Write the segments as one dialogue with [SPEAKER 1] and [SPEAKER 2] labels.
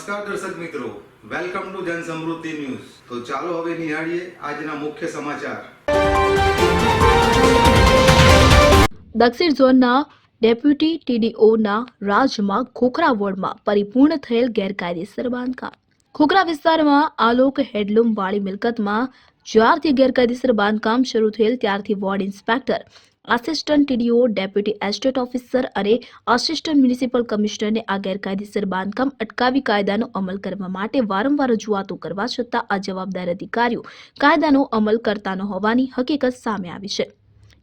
[SPEAKER 1] નમસ્કાર દર્શક મિત્રો. વેલકમ ટુ જન સમૃદ્ધિ ન્યૂઝ તો ચાલો હવે નિહાળીએ આજના મુખ્ય સમાચાર.
[SPEAKER 2] દક્ષિણ ઝોનના ડેપ્યુટી ટીડીઓના રાજમાં ખોખરા વોર્ડમાં પરિપૂર્ણ થયેલ ગેરકાયદેસર બાંધકામ. ખોખરા વિસ્તારમાં આલોક હેડલૂમ વાળી મિલકતમાં જ્યારથી ગેરકાયદેસર બાંધકામ શરૂ થયેલ, ત્યારથી ward inspector assistant TDO deputy estate officer અને આસિસ્ટન્ટ મ્યુનિસિપલ કમિશનરને આ ગેરકાયદેસર બાંધકામ અટકાવી કાયદાનો અમલ કરવા માટે વારંવાર રજૂઆતો કરવા છતાં આ જવાબદાર અધિકારીઓ કાયદાનો અમલ કરતા ન હોવાની હકીકત સામે આવી છે.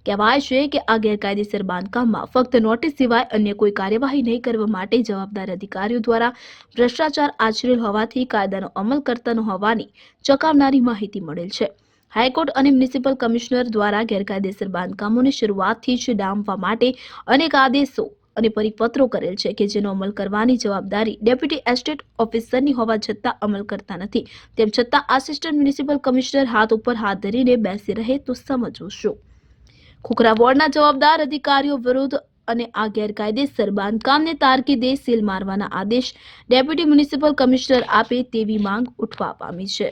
[SPEAKER 2] કહેવાય છે કે આ ગેરકાયદેસર બાંધકામમાં ફક્ત નોટિસ સિવાય અન્ય કોઈ કાર્યવાહી નહીં કરવા માટે જવાબદાર અધિકારીઓ દ્વારા ભ્રષ્ટાચાર આચરેલ હોવાથી કાયદાનો અમલ કરતા ન હોવાની ચકાવનારી માહિતી મળેલ છે. હાઈકોર્ટ અને મ્યુનિસિપલ કમિશનર દ્વારા ગેરકાયદેસર બાંધકામોની શરૂઆતથી જ ડામવા માટે અનેક આદેશો અને પરિપત્રો કરેલ છે કે જેનો અમલ કરવાની જવાબદારી ડેપ્યુટી એસ્ટેટ ઓફિસરની હોવા છતાં અમલ કરતા નથી. તેમ છતાં આસિસ્ટન્ટ મ્યુનિસિપલ કમિશનર હાથ ઉપર હાથ ધરીને બેસી રહે તો સમજવું શું ખોખરા વોર્ડના જવાબદાર અધિકારીઓ વિરુદ્ધ અને આ ગેરકાયદેસર બાંધકામને તારકીદે સીલ મારવાના આદેશ ડેપ્યુટી મ્યુનિસિપલ કમિશનર આપે તેવી માંગ ઉઠવા પામી છે.